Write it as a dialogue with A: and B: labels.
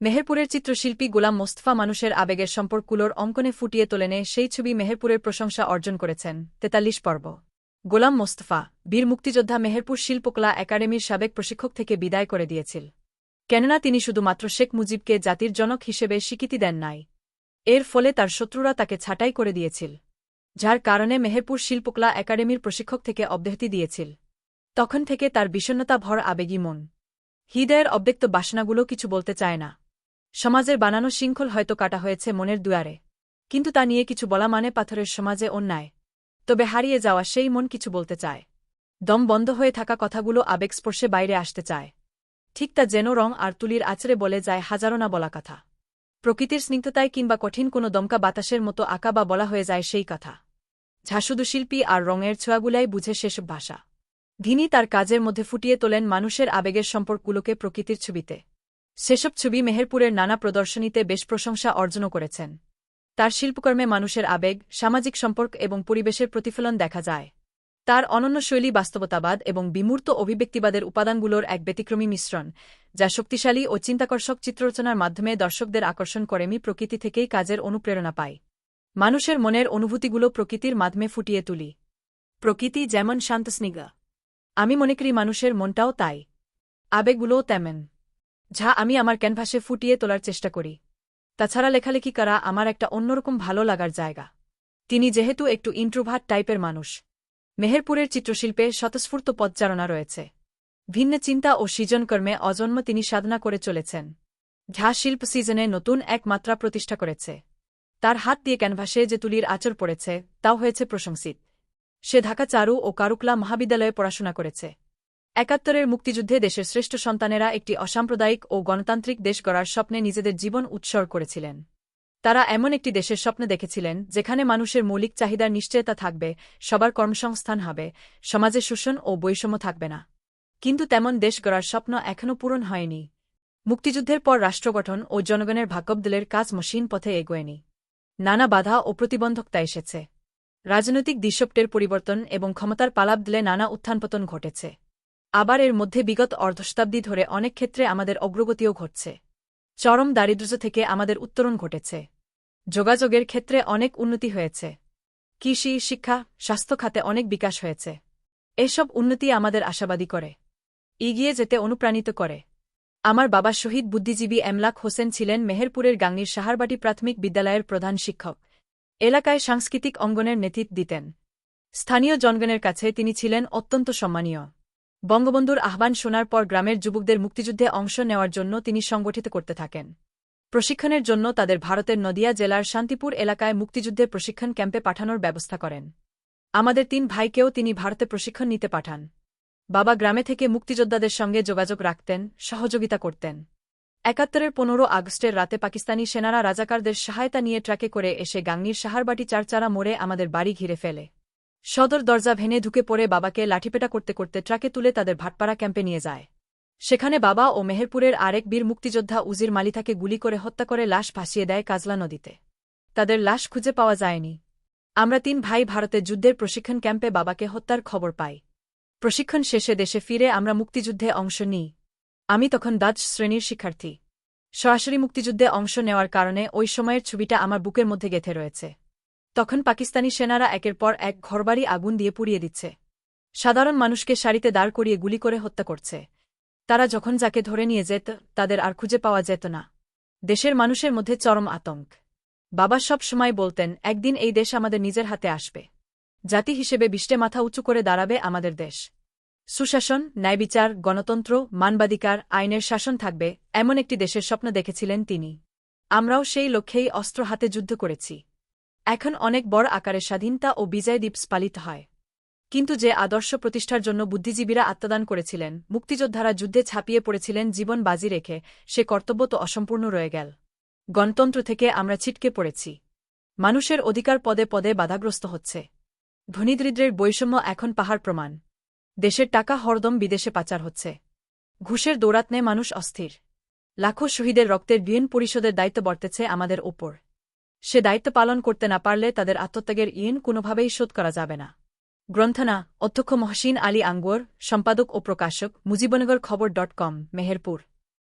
A: মেহেরপুরের চিত্রশিল্পী গোলাম মোস্তফা মানুষের আবেগের সম্পর্কগুলোর অঙ্কনে ফুটিয়ে তোলেনে সেই ছবি মেহেরপুরের প্রশংসা অর্জন করেছেন। তেতাল্লিশ পর্ব। গোলাম মোস্তফা, বীর মুক্তিযোদ্ধা মেহেরপুর শিল্পকলা একাডেমির সাবেক প্রশিক্ষক থেকে বিদায় করে দিয়েছিল। কেননা তিনি শুধুমাত্র শেখ মুজিবকে জাতির জনক হিসেবে স্বীকৃতি দেন নাই। এর ফলে তার শত্রুরা তাকে ছাঁটাই করে দিয়েছিল, যার কারণে মেহেরপুর শিল্পকলা একাডেমির প্রশিক্ষক থেকে অব্যাহতি দিয়েছিল। তখন থেকে তার বিষণ্নতা ভর আবেগী মন। হৃদয়ের অব্যক্ত বাসনাগুলো কিছু বলতে চায় না। সমাজের বানানো শৃঙ্খল হয়তো কাটা হয়েছে মনের দুয়ারে। কিন্তু তা নিয়ে কিছু বলা মানে পাথরের সমাজে অন্যায়। তবে হারিয়ে যাওয়া সেই মন কিছু বলতে চায়। দম বন্ধ হয়ে থাকা কথাগুলো আবেগস্পর্শে বাইরে আসতে চায়। ঠিক তা যেন রং আর তুলির আচরে বলে যায় হাজারো না বলা কথা। প্রকৃতির স্নিগ্ধতায় কিংবা কঠিন কোনো দমকা বাতাসের মতো আঁকা বা বলা হয়ে যায় সেই কথা। শুধু শিল্পী আর রঙের ছোঁয়াগুলাই বুঝে সেসব ভাষা। ধিনী তার কাজের মধ্যে ফুটিয়ে তোলেন মানুষের আবেগের সম্পর্কগুলোকে প্রকৃতির ছবিতে। সেসব ছবি মেহেরপুরের নানা প্রদর্শনীতে বেশ প্রশংসা অর্জনও করেছেন। তার শিল্পকর্মে মানুষের আবেগ, সামাজিক সম্পর্ক এবং পরিবেশের প্রতিফলন দেখা যায়। তার অনন্য শৈলী বাস্তবতাবাদ এবং বিমূর্ত অভিব্যক্তিবাদের উপাদানগুলোর এক ব্যতিক্রমী মিশ্রণ, যা শক্তিশালী ও চিন্তাকর্ষক চিত্ররচনার মাধ্যমে দর্শকদের আকর্ষণ করেমি প্রকৃতি থেকেই কাজের অনুপ্রেরণা পায়। মানুষের মনের অনুভূতিগুলো প্রকৃতির মাধ্যমে ফুটিয়ে তুলি। প্রকৃতি যেমন শান্তস্নিগা আমি মনে করি মানুষের মনটাও তাই। আবেগগুলোও তেমন। যা আমি আমার ক্যানভাসে ফুটিয়ে তোলার চেষ্টা করি। তাছাড়া লেখালেখি করা আমার একটা অন্যরকম ভালো লাগার জায়গা। তিনি যেহেতু একটু ইন্ট্রোভার্ট টাইপের মানুষ। মেহেরপুরের চিত্রশিল্পে স্বতঃস্ফূর্ত পদচারণা রয়েছে। ভিন্ন চিন্তা ও সৃজনকর্মে অজন্ম তিনি সাধনা করে চলেছেন। ঝা শিল্প সিজনে নতুন এক মাত্রা প্রতিষ্ঠা করেছে। তার হাত দিয়ে ক্যানভাসে যে তুলির আচর পড়েছে, তাও হয়েছে প্রশংসিত। সে ঢাকা চারু ও কারুকলা মহাবিদ্যালয়ে পড়াশোনা করেছে। একাত্তরের মুক্তিযুদ্ধে দেশের শ্রেষ্ঠ সন্তানেরা একটি অসাম্প্রদায়িক ও গণতান্ত্রিক দেশ গড়ার স্বপ্নে নিজেদের জীবন উৎসর্গ করেছিলেন। তারা এমন একটি দেশের স্বপ্ন দেখেছিলেন, যেখানে মানুষের মৌলিক চাহিদার নিশ্চয়তা থাকবে, সবার কর্মসংস্থান হবে সমাজে শোষণ ও বৈষম্য থাকবে না। কিন্তু তেমন দেশ গড়ার স্বপ্ন এখনও পূরণ হয়নি। মুক্তিযুদ্ধের পর রাষ্ট্রগঠন ও জনগণের ভাগ্যবদলের কাজ মসীন পথে এগোয়নি। নানা বাধা ও প্রতিবন্ধকতা এসেছে। রাজনৈতিক দিশপ্টের পরিবর্তন এবং ক্ষমতার পালাপ দিলে নানা উত্থানপতন ঘটেছে। আবার এর মধ্যে বিগত অর্ধশতাব্দী ধরে অনেক ক্ষেত্রে আমাদের অগ্রগতিও ঘটছে। চরম দারিদ্র্য থেকে আমাদের উত্তরণ ঘটেছে। যোগাযোগের ক্ষেত্রে অনেক উন্নতি হয়েছে। কৃষি, শিক্ষা, স্বাস্থ্য খাতে অনেক বিকাশ হয়েছে। এসব উন্নতি আমাদের আশাবাদী করে। এগিয়ে যেতে অনুপ্রাণিত করে। আমার বাবা শহীদ বুদ্ধিজীবী এমলাক হোসেন ছিলেন মেহেরপুরের গাংনির সাহারবাটি প্রাথমিক বিদ্যালয়ের প্রধান শিক্ষক। এলাকায় সাংস্কৃতিক অঙ্গনের নেতৃত্ব দিতেন। স্থানীয় জনগণের কাছে তিনি ছিলেন অত্যন্ত সম্মানীয়। বঙ্গবন্ধুর আহ্বান শোনার পর গ্রামের যুবকদের মুক্তিযুদ্ধে অংশ নেওয়ার জন্য তিনি সংগঠিত করতে থাকেন। প্রশিক্ষণের জন্য তাদের ভারতের নদিয়া জেলার শান্তিপুর এলাকায় মুক্তিযুদ্ধে প্রশিক্ষণ ক্যাম্পে পাঠানোর ব্যবস্থা করেন। আমাদের তিন ভাইকেও তিনি ভারতে প্রশিক্ষণ নিতে পাঠান। বাবা গ্রামে থেকে মুক্তিযোদ্ধাদের সঙ্গে যোগাযোগ রাখতেন, সহযোগিতা করতেন। একাত্তরের পনেরো আগস্টের রাতে পাকিস্তানি সেনারা রাজাকারদের সহায়তা নিয়ে ট্রাকে করে এসে গাংনির সাহারবাটি চারচারা মোড়ে আমাদের বাড়ি ঘিরে ফেলে। সদর দরজা ভেঙে ঢুকে পড়ে বাবাকে লাঠিপেটা করতে করতে ট্রাকে তুলে তাদের ভাটপাড়া ক্যাম্পে নিয়ে যায়। সেখানে বাবা ও মেহেরপুরের আরেক বীর মুক্তিযোদ্ধা উজির মালিথাকে গুলি করে হত্যা করে লাশ ভাসিয়ে দেয় কাজলা নদীতে। তাদের লাশ খুঁজে পাওয়া যায়নি। আমরা তিন ভাই ভারতে যুদ্ধের প্রশিক্ষণ ক্যাম্পে বাবাকে হত্যার খবর পাই। প্রশিক্ষণ শেষে দেশে ফিরে আমরা মুক্তিযুদ্ধে অংশ নিই। আমি তখন দাজ শ্রেণির শিক্ষার্থী। সরাসরি মুক্তিযুদ্ধে অংশ নেওয়ার কারণে ওই সময়ের ছবিটা আমার বুকের মধ্যে গেথে রয়েছে। তখন পাকিস্তানি সেনারা একের পর এক ঘরবাড়ি আগুন দিয়ে পুড়িয়ে দিচ্ছে। সাধারণ মানুষকে সারিতে দাঁড় করিয়ে গুলি করে হত্যা করছে। তারা যখন যাকে ধরে নিয়ে যেত, তাদের আর খুঁজে পাওয়া যেত না। দেশের মানুষের মধ্যে চরম আতঙ্ক। বাবা সব সময় বলতেন, একদিন এই দেশ আমাদের নিজের হাতে আসবে। জাতি হিসেবে বিষ্টে মাথা উঁচু করে দাঁড়াবে আমাদের দেশ। সুশাসন ন্যায়বিচার গণতন্ত্র, মানবাধিকার, আইনের শাসন থাকবে, এমন একটি দেশের স্বপ্ন দেখেছিলেন তিনি। আমরাও সেই লক্ষ্যেই অস্ত্র হাতে যুদ্ধ করেছি। এখন অনেক বড় আকারে স্বাধীনতা ও বিজয় দিবস পালিত হয়। কিন্তু যে আদর্শ প্রতিষ্ঠার জন্য বুদ্ধিজীবীরা আত্মদান করেছিলেন, মুক্তিযোদ্ধারা যুদ্ধে ছাপিয়ে পড়েছিলেন জীবন বাজি রেখে, সে কর্তব্য তো অসম্পূর্ণ রয়ে গেল। গণতন্ত্র থেকে আমরা ছিটকে পড়েছি। মানুষের অধিকার পদে পদে বাধাগ্রস্ত হচ্ছে। ধনীদরিদ্রের বৈষম্য এখন পাহাড় প্রমাণ। দেশের টাকা হরদম বিদেশে পাচার হচ্ছে। ঘুষের দৌড়াতনে মানুষ অস্থির। লাখো শহীদের রক্তের ঋণ পরিষদের দায়িত্ব বর্তেছে আমাদের ওপর। সে দায়িত্ব পালন করতে না পারলে তাদের আত্মত্যাগের ইন কোনোভাবেই শোধ করা যাবে না। গ্রন্থনা, অধ্যক্ষ মহসিন আলী আঙ্গুর, সম্পাদক ও প্রকাশক, মুজিবনগর খবর ডট কম, মেহেরপুর।